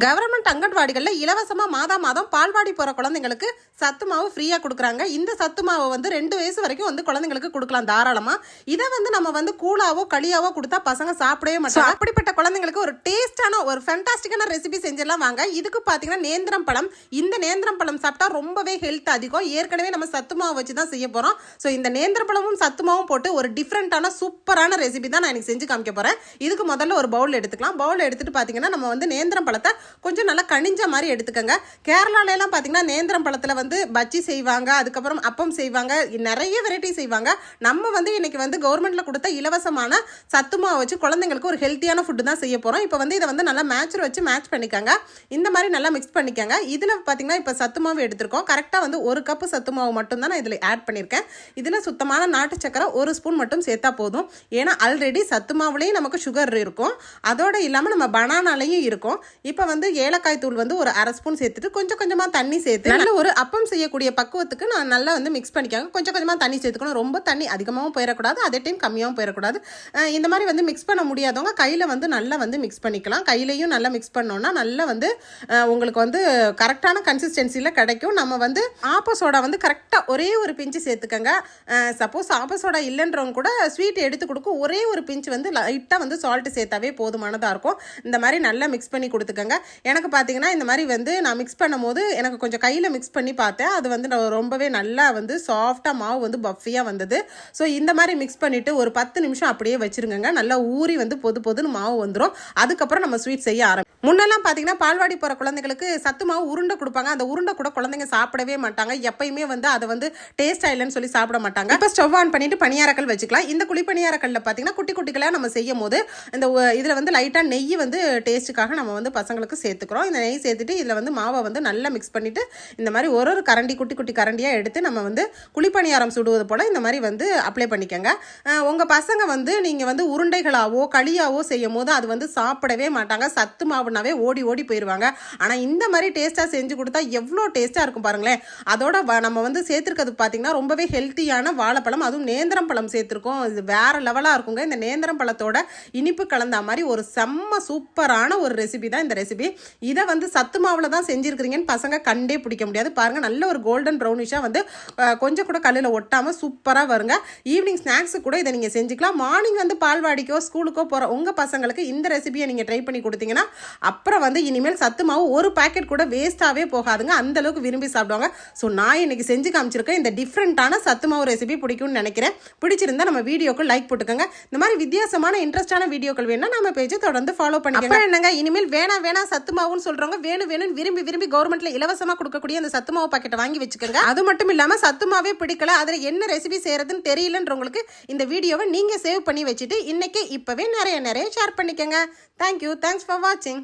Government அங்கன்வாடிகளில் இலவசமாக மாதா மாதம் பால்வாடி போகிற குழந்தைங்களுக்கு சத்து மாவு ஃப்ரீயாக கொடுக்குறாங்க. இந்த சத்து மாவை வந்து ரெண்டு வயசு வரைக்கும் வந்து குழந்தைங்களுக்கு கொடுக்கலாம் தாராளமாக இதை வந்து நம்ம வந்து கூழாவோ களியாவோ கொடுத்தா பசங்க சாப்பிடவே மாட்டாங்க. அப்படிப்பட்ட குழந்தைங்களுக்கு ஒரு டேஸ்டான ஒரு ஃபேண்டாஸ்டிக்கான ரெசிபி செஞ்சிடலாம். வாங்க இதுக்கு பார்த்தீங்கன்னா நேந்திரம் பழம். இந்த நேந்திரம் பழம் சாப்பிட்டா ரொம்பவே ஹெல்த் அதிகம். ஏற்கனவே நம்ம சத்து மாவு வச்சு தான் செய்ய போகிறோம் ஸோ இந்த நேந்திர பழமும் சத்து மாவும் போட்டு ஒரு டிஃப்ரெண்ட்டான சூப்பரான ரெசிபி தான் நான் எனக்கு செஞ்சு காமிக்க போகிறேன் இதுக்கு முதல்ல ஒரு பவுல் எடுத்துக்கலாம். பவுல் எடுத்துட்டு பார்த்தீங்கன்னா நம்ம வந்து நேந்திரம் பழத்தை கொஞ்சம் நல்லா கனிஞ்ச மாதிரி எடுத்துக்கோங்க. கேரளால எல்லாம் பார்த்தீங்கன்னா நேந்திரம் பழத்தில் வந்து பஜ்ஜி செய்வாங்க அதுக்கப்புறம் அப்பம் செய்வாங்க நிறைய வெரைட்டி செய்வாங்க. நம்ம வந்து இன்னைக்கு வந்து கவர்மெண்ட்டில் கொடுத்த இலவசமான சத்துமாவை வச்சு குழந்தைங்களுக்கு ஒரு ஹெல்த்தியான ஃபுட்டு தான் செய்ய போகிறோம் இப்போ வந்து இதை வந்து நல்லா மேட்சர் வச்சு மேட்ச் பண்ணிக்கோங்க. இந்த மாதிரி நல்லா மிக்ஸ் பண்ணிக்கோங்க. இதில் பார்த்தீங்கன்னா இப்போ சத்துமாவு எடுத்திருக்கோம். கரெக்டாக வந்து ஒரு கப்பு சத்து மாவு மட்டும் தான் நான் இதில் ஆட் பண்ணியிருக்கேன். இதில் சுத்தமான நாட்டு சக்கரை ஒரு ஸ்பூன் மட்டும் சேர்த்தா போதும். ஏன்னா ஆல்ரெடி சத்துமாவுலேயும் நமக்கு சுகர் இருக்கும். அதோடு இல்லாமல் நம்ம பனானாலையும் இருக்கும். இப்போ வந்து ஏலக்காய் தூள் வந்து ஒரு அரை ஸ்பூன் சேர்த்துட்டு கொஞ்சம் கொஞ்சமாக தண்ணி சேர்த்து நல்ல ஒரு அப்பம் செய்யக்கூடிய பக்குவத்துக்கு நான் நல்லா வந்து மிக்ஸ் பண்ணிக்காங்க. கொஞ்சம் கொஞ்சமாக தண்ணி சேர்த்துக்கணும். ரொம்ப தண்ணி அதிகமாகவும் போயிடக்கூடாது அதே டைம் கம்மியாகவும் போயிடக்கூடாது இந்த மாதிரி வந்து மிக்ஸ் பண்ண முடியாதவங்க கையில் வந்து நல்லா வந்து மிக்ஸ் பண்ணிக்கலாம். கையிலையும் நல்லா மிக்ஸ் பண்ணோன்னா நல்லா வந்து உங்களுக்கு வந்து கரெக்டான கன்சிஸ்டன்சியில் கிடைக்கும். நம்ம வந்து ஆப்ப சோடா வந்து கரெக்டாக ஒரே ஒரு பிஞ்சு சேர்த்துக்கங்க. சப்போஸ் ஆப்ப சோடா இல்லைன்றவங்க கூட ஸ்வீட் எடுத்து கொடுக்கும். ஒரே ஒரு பிஞ்சு வந்து லைட்டாக வந்து சால்ட்டு சேர்த்தாவே போதுமானதாக இருக்கும். இந்த மாதிரி நல்லா மிக்ஸ் பண்ணி கொடுத்துக்கங்க. எனக்கு பார்த்தீங்கன்னா இந்த மாதிரி வந்து நான் மிக்ஸ் பண்ணும்போது எனக்கு கொஞ்சம் கையில் மிக்ஸ் பண்ணி பார்த்தேன். அது வந்து நான் ரொம்பவே நல்லா வந்து சாஃப்டாக மாவு வந்து பஃபியாக வந்தது. ஸோ இந்த மாதிரி மிக்ஸ் பண்ணிவிட்டு ஒரு பத்து நிமிஷம் அப்படியே வச்சுருங்க நல்லா ஊறி வந்து பொது பொதுன்னு மாவு வந்துடும் அதுக்கப்புறம் நம்ம ஸ்வீட் செய்ய ஆரம்பி முன்னெல்லாம் பார்த்தீங்கன்னா பால்வாடி போகிற குழந்தைங்களுக்கு சத்து மாவு உருண்டை கொடுப்பாங்க. அந்த உருண்டை கூட குழந்தைங்க சாப்பிடவே மாட்டாங்க. எப்பயுமே வந்து அதை வந்து டேஸ்ட் ஆயிலன்னு சொல்லி சாப்பிட மாட்டாங்க. இப்போ ஸ்டவ் ஆன் பண்ணிட்டு பணியாரக்கல் வச்சுக்கலாம். இந்த குழி பணியாரக்கல்ல பார்த்தீங்கன்னா குட்டி குட்டிகளாக நம்ம செய்யும் போது இந்த இதில் வந்து லைட்டாக நெய் வந்து டேஸ்ட்டுக்காக நம்ம வந்து பசங்களுக்கு சேர்த்துக்கிறோம். இந்த நெய் சேர்த்துட்டு இதில் வந்து மாவை வந்து நல்லா மிக்ஸ் பண்ணிவிட்டு இந்த மாதிரி ஒரு ஒரு கரண்டி குட்டி குட்டி கரண்டியாக எடுத்து நம்ம வந்து குழிப்பணியாரம் சுடுவது போல் இந்த மாதிரி வந்து அப்ளை பண்ணிக்கோங்க. உங்கள் பசங்க வந்து நீங்கள் வந்து உருண்டைகளாவோ களியாவோ செய்யும் போது அது வந்து சாப்பிடவே மாட்டாங்க. சத்து மாவுனாவே ஓடி ஓடி போயிடுவாங்க ஆனால் இந்த மாதிரி டேஸ்ட்டாக செஞ்சு கொடுத்தா எவ்வளோ டேஸ்ட்டாக இருக்கும் பாருங்களேன். அதோட வ- நம்ம வந்து சேர்த்துருக்கிறது பார்த்தீங்கன்னா ரொம்பவே ஹெல்த்தியான வாழைப்பழம் அதுவும் நேந்திரம் பழம் சேர்த்துருக்கோம். இது வேறு லெவலாக இருக்குங்க. இந்த நேந்திரம் பழத்தோட இனிப்பு கலந்த மாதிரி ஒரு செம்ம சூப்பரான ஒரு ரெசிபி தான் இந்த ரெசிபி இதை வந்து சத்து மாவில் தான் செஞ்சுருக்கிறீங்கன்னு பசங்க கண்டே பிடிக்க முடியாது. பாருங்க நல்ல ஒரு கோல்டன் ப்ரௌனிஷாக வந்து கொஞ்சம் கூட கல்லில் ஒட்டாமல் சூப்பராக வருங்க. ஈவினிங் ஸ்நாக்ஸு கூட இதை நீங்கள் செஞ்சுக்கலாம். மார்னிங் வந்து பால்வாடிக்கோ ஸ்கூலுக்கோ போகிற உங்கள் பசங்களுக்கு இந்த ரெசிபியை நீங்கள் ட்ரை பண்ணி கொடுத்தீங்கன்னா அப்புறம் வந்து இனிமேல் சத்து மாவு ஒரு பாக்கெட் கூட வேஸ்ட்டாகவே போகாதுங்க. அந்த அளவுக்கு விரும்பி சாப்பிடுவாங்க. ஸோ நான் இன்னைக்கு செஞ்சு காமிச்சிருக்கேன். இந்த டிஃப்ரெண்ட்டான சத்து மாவு ரெசிபி பிடிக்கும்னு நினைக்கிறேன். பிடிச்சிருந்தா நம்ம வீடியோக்கு லைக் போட்டுக்கோங்க. இந்த மாதிரி வித்தியாசமான இன்ட்ரெஸ்டான வீடியோக்கள் வேணால் நம்ம பேஜை தொடர்ந்து ஃபாலோ பண்ணிக்கோங்க. என்னங்க? இனிமேல் வேணாம் வேணாம் சத்து மாவுன்னு சொல்றவங்க வேணும் வேணும்னு விரும்பி விரும்பி கவர்மெண்ட்ல இலவசமா கொடுக்கக்கூடிய அந்த சத்து மாவு பாக்கெட்டை வாங்கி வச்சுக்கோங்க. அது மட்டும் இல்லாம சத்து மாவே பிடிக்கல அதுல என்ன ரெசிபி செய்யறதுன்னு தெரியலன்றவங்களுக்கு இந்த வீடியோவை நீங்க சேவ் பண்ணி வச்சுட்டு இன்னைக்கு இப்பவே நிறைய நிறைய ஷேர் பண்ணிக்கோங்க. தேங்க்யூ தேங்க்ஸ் ஃபார் வாட்சிங்